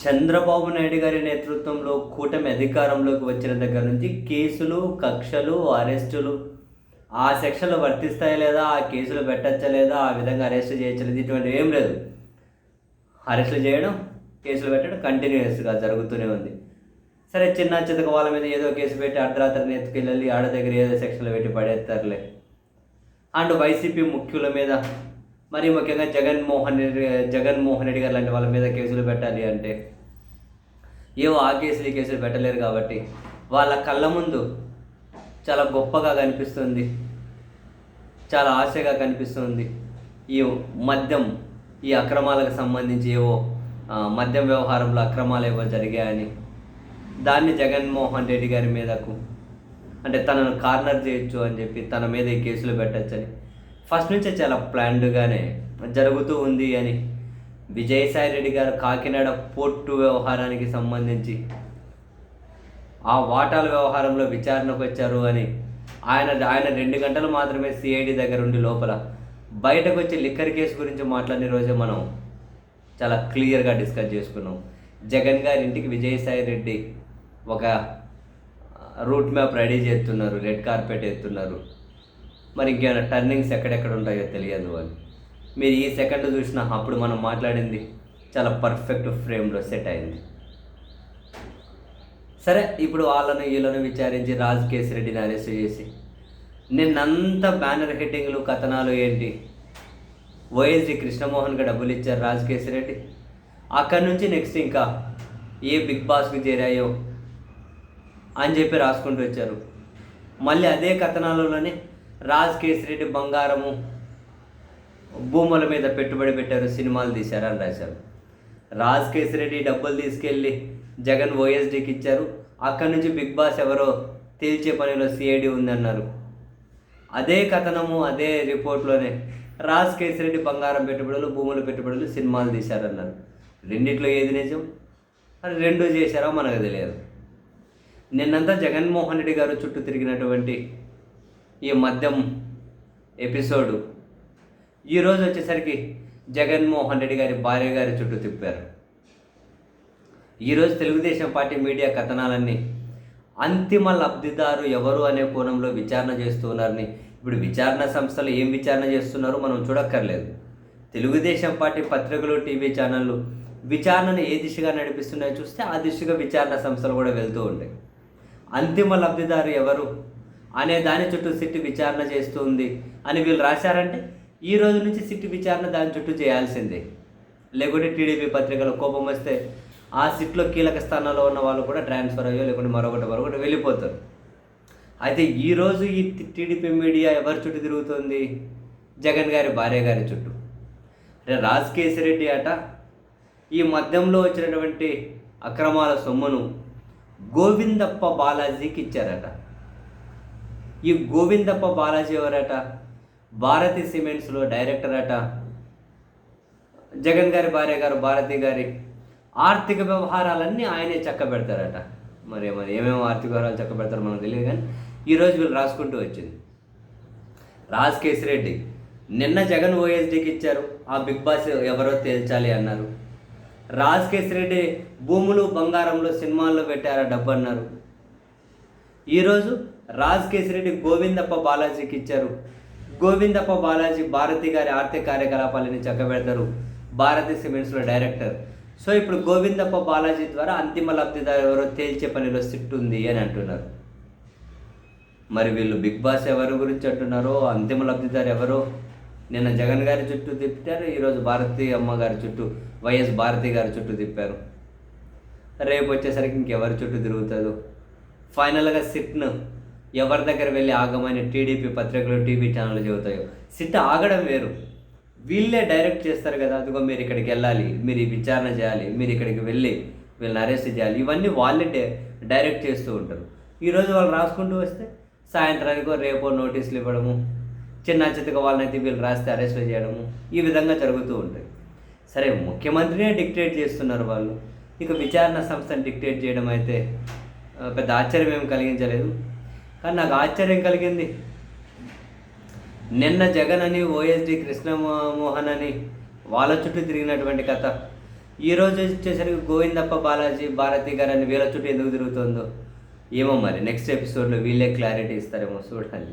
చంద్రబాబు నాయుడు గారి నేతృత్వంలో కూటమి అధికారంలోకి వచ్చిన దగ్గర నుంచి కేసులు కక్షలు అరెస్టులు ఆ సెక్షన్లు వర్తిస్తాయా లేదా ఆ కేసులు పెట్టచ్చా లేదా ఆ విధంగా అరెస్ట్ చేయచ్చలేదు లేదా ఇటువంటివి ఏం లేదు. అరెస్టులు చేయడం కేసులు పెట్టడం కంటిన్యూస్గా జరుగుతూనే ఉంది. సరే చిన్న చితక వాళ్ళ మీద ఏదో కేసు పెట్టి అర్ధరాత్రి ఎత్తుకెళ్ళి ఆడ దగ్గర ఏదో సెక్షన్లు పెట్టి పడేస్తారులే. అండ్ వైసీపీ ముఖ్యుల మీద మరి ముఖ్యంగా జగన్మోహన్ రెడ్డి జగన్మోహన్ రెడ్డి గారు లాంటి వాళ్ళ మీద కేసులు పెట్టాలి అంటే ఏవో ఆ కేసులు ఈ కేసులు పెట్టలేరు కాబట్టి వాళ్ళ కళ్ళ ముందు చాలా గొప్పగా కనిపిస్తుంది. చాలా ఆశగా కనిపిస్తుంది. ఈ మద్యం ఈ అక్రమాలకు సంబంధించి ఏవో మద్యం వ్యవహారంలో అక్రమాలు ఏవో జరిగాయని దాన్ని జగన్మోహన్ రెడ్డి గారి మీదకు అంటే తనను కార్నర్ చేయొచ్చు అని చెప్పి తన మీద ఈ కేసులు పెట్టచ్చని ఫస్ట్ నుంచే చాలా ప్లాన్డ్గానే జరుగుతూ ఉంది అని విజయసాయి రెడ్డి గారు కాకినాడ పోర్టు వ్యవహారానికి సంబంధించి ఆ వాటాల వ్యవహారంలో విచారణకు వచ్చారు అని ఆయన ఆయన రెండు గంటలు మాత్రమే సిఐడి దగ్గర ఉండి లోపల బయటకు వచ్చి లిక్కర్ కేసు గురించి మాట్లాడిన రోజే మనం చాలా క్లియర్గా డిస్కస్ చేసుకున్నాం. జగన్ గారి ఇంటికి విజయసాయి రెడ్డి ఒక రూట్ మ్యాప్ రెడీ చేస్తున్నారు రెడ్ కార్పెట్ ఎత్తున్నారు. మరి ఇంకేమైనా టర్నింగ్స్ ఎక్కడెక్కడ ఉంటాయో తెలియదు అని. మీరు ఈ సెకండ్ చూసినా అప్పుడు మనం మాట్లాడింది చాలా పర్ఫెక్ట్ ఫ్రేమ్లో సెట్ అయింది. సరే ఇప్పుడు వాళ్ళను వీళ్ళను విచారించి రాజ్ కేసిరెడ్డిని అరెస్ట్ చేసి నిన్నంతా బ్యానర్ హెట్టింగ్లు కథనాలు ఏంటి? వైఎస్డి కృష్ణమోహన్గా డబ్బులు ఇచ్చారు రాజ్ కేసిరెడ్డి. అక్కడి నుంచి నెక్స్ట్ ఇంకా ఏ బిగ్ బాస్కి చేరాయో అని చెప్పి రాసుకుంటూ వచ్చారు. మళ్ళీ అదే కథనాలలోనే రాజ్ కేసిరెడ్డి బంగారము భూముల మీద పెట్టుబడి పెట్టారు సినిమాలు తీశారని రాశారు. రాజ్ కేసిరెడ్డి డబ్బులు తీసుకెళ్ళి జగన్ ఓఎస్డీకి ఇచ్చారు. అక్కడి నుంచి బిగ్ బాస్ ఎవరో తేల్చే పనిలో సిఐడి ఉందన్నారు. అదే కథనము అదే రిపోర్ట్లోనే రాజ్ కేసిరెడ్డి బంగారం పెట్టుబడులు భూముల పెట్టుబడులు సినిమాలు తీశారన్నారు. రెండిట్లో ఏది నిజం? అని రెండు చేశారో మనకు తెలియదు. నిన్నంతా జగన్మోహన్ రెడ్డి గారు చుట్టూ తిరిగినటువంటి ఈ మద్యం ఎపిసోడు ఈరోజు వచ్చేసరికి జగన్మోహన్ రెడ్డి గారి భార్య గారి చుట్టూ తిప్పారు. ఈరోజు తెలుగుదేశం పార్టీ మీడియా కథనాలన్నీ అంతిమ లబ్ధిదారు ఎవరు అనే కోణంలో విచారణ చేస్తున్నారని ఇప్పుడు విచారణ సంస్థలు ఏం విచారణ చేస్తున్నారో మనం చూడక్కర్లేదు. తెలుగుదేశం పార్టీ పత్రికలు టీవీ ఛానళ్ళు విచారణను ఏ దిశగా నడిపిస్తున్నాయో చూస్తే ఆ దిశగా విచారణ సంస్థలు కూడా వెళ్తూ ఉంటాయి. అంతిమ లబ్ధిదారు ఎవరు అనే దాని చుట్టూ సిట్టి విచారణ చేస్తుంది అని వీళ్ళు రాశారంటే ఈ రోజు నుంచి సిట్ విచారణ దాని చుట్టూ చేయాల్సిందే. లేకుంటే టీడీపీ పత్రికలో కోపం వస్తే ఆ సిట్లో కీలక స్థానాల్లో ఉన్న వాళ్ళు కూడా ట్రాన్స్ఫర్ అయ్యో లేకుంటే మరొకటి మరొకటి వెళ్ళిపోతారు. అయితే ఈరోజు ఈ టీడీపీ మీడియా ఎవరి చుట్టూ తిరుగుతుంది? జగన్ గారి భార్య గారి చుట్టూ. అంటే రాజ్ కేసిరెడ్డి అట. ఈ మధ్యంలో వచ్చినటువంటి అక్రమాల సొమ్మును గోవిందప్ప బాలాజీకి ఇచ్చారట. ఈ గోవిందప్ప బాలాజీ ఎవరట? భారతి సిమెంట్స్లో డైరెక్టర్ అట. జగన్ గారి భార్య గారు భారతి గారి ఆర్థిక వ్యవహారాలన్నీ ఆయనే చక్క పెడతారట మరి మరి ఏమేమి ఆర్థిక వ్యవహారాలు చక్క పెడతారో మనకు తెలియదు కానీ ఈరోజు వీళ్ళు రాసుకుంటూ వచ్చింది. రాజ్ కేసిరెడ్డి నిన్న జగన్ ఓఎస్డీకి ఇచ్చారు. ఆ బిగ్ బాస్ ఎవరో తేల్చాలి అన్నారు. రాజ్ కేసిరెడ్డి భూములు బంగారంలో సినిమాల్లో పెట్టారా డబ్బు అన్నారు. ఈరోజు రాజ్ కేసిరెడ్డి గోవిందప్ప బాలాజీకి ఇచ్చారు. గోవిందప్ప బాలాజీ భారతి గారి ఆర్థిక కార్యకలాపాలని చక్కబెడతారు. భారతి సిమెంట్స్లో డైరెక్టర్. సో ఇప్పుడు గోవిందప్ప బాలాజీ ద్వారా అంతిమ లబ్ధిదారు ఎవరో తేల్చే పనిలో సిట్ ఉంది అని అంటున్నారు. మరి వీళ్ళు బిగ్ బాస్ ఎవరి గురించి అంటున్నారో అంతిమ లబ్ధిదారు ఎవరో? నిన్న జగన్ గారి చుట్టూ తిప్పారు ఈరోజు భారతి అమ్మ గారి చుట్టూ వైఎస్ భారతి గారి చుట్టూ తిప్పారు. రేపు వచ్చేసరికి ఇంకెవరి చుట్టూ తిరుగుతుందో ఫైనల్గా సిట్ను ఎవరి దగ్గర వెళ్ళి ఆగమని టీడీపీ పత్రికలు టీవీ ఛానళ్ళు చెబుతాయో. సిట్ ఆగడం వేరు. వీళ్ళే డైరెక్ట్ చేస్తారు కదా అదిగో మీరు ఇక్కడికి వెళ్ళాలి మీరు విచారణ చేయాలి మీరు ఇక్కడికి వెళ్ళి వీళ్ళని అరెస్ట్ చేయాలి. ఇవన్నీ వాళ్ళే డైరెక్ట్ చేస్తూ ఉంటారు. ఈరోజు వాళ్ళు రాసుకుంటూ వస్తే సాయంత్రానికో రేపో నోటీసులు ఇవ్వడము చిన్న చితక వాళ్ళనైతే వీళ్ళు రాస్తే అరెస్ట్ చేయడము ఈ విధంగా జరుగుతూ ఉంటాయి. సరే ముఖ్యమంత్రినే డిక్టేట్ చేస్తున్నారు వాళ్ళు. ఇక విచారణ సంస్థను డిక్టేట్ చేయడం అయితే పెద్ద ఆశ్చర్యం ఏం కలిగించలేదు. కానీ నాకు ఆశ్చర్యం కలిగింది. నిన్న జగన్ అని ఓఎస్డి కృష్ణమోహన్ అని వాళ్ళ చుట్టూ తిరిగినటువంటి కథ. ఈరోజు వచ్చేసరికి గోవిందప్ప బాలాజీ భారతి గారు అని వీళ్ళ చుట్టూ ఎందుకు తిరుగుతుందో? ఏమో మరి నెక్స్ట్ ఎపిసోడ్లో వీళ్ళే క్లారిటీ ఇస్తారేమో చూడాలి.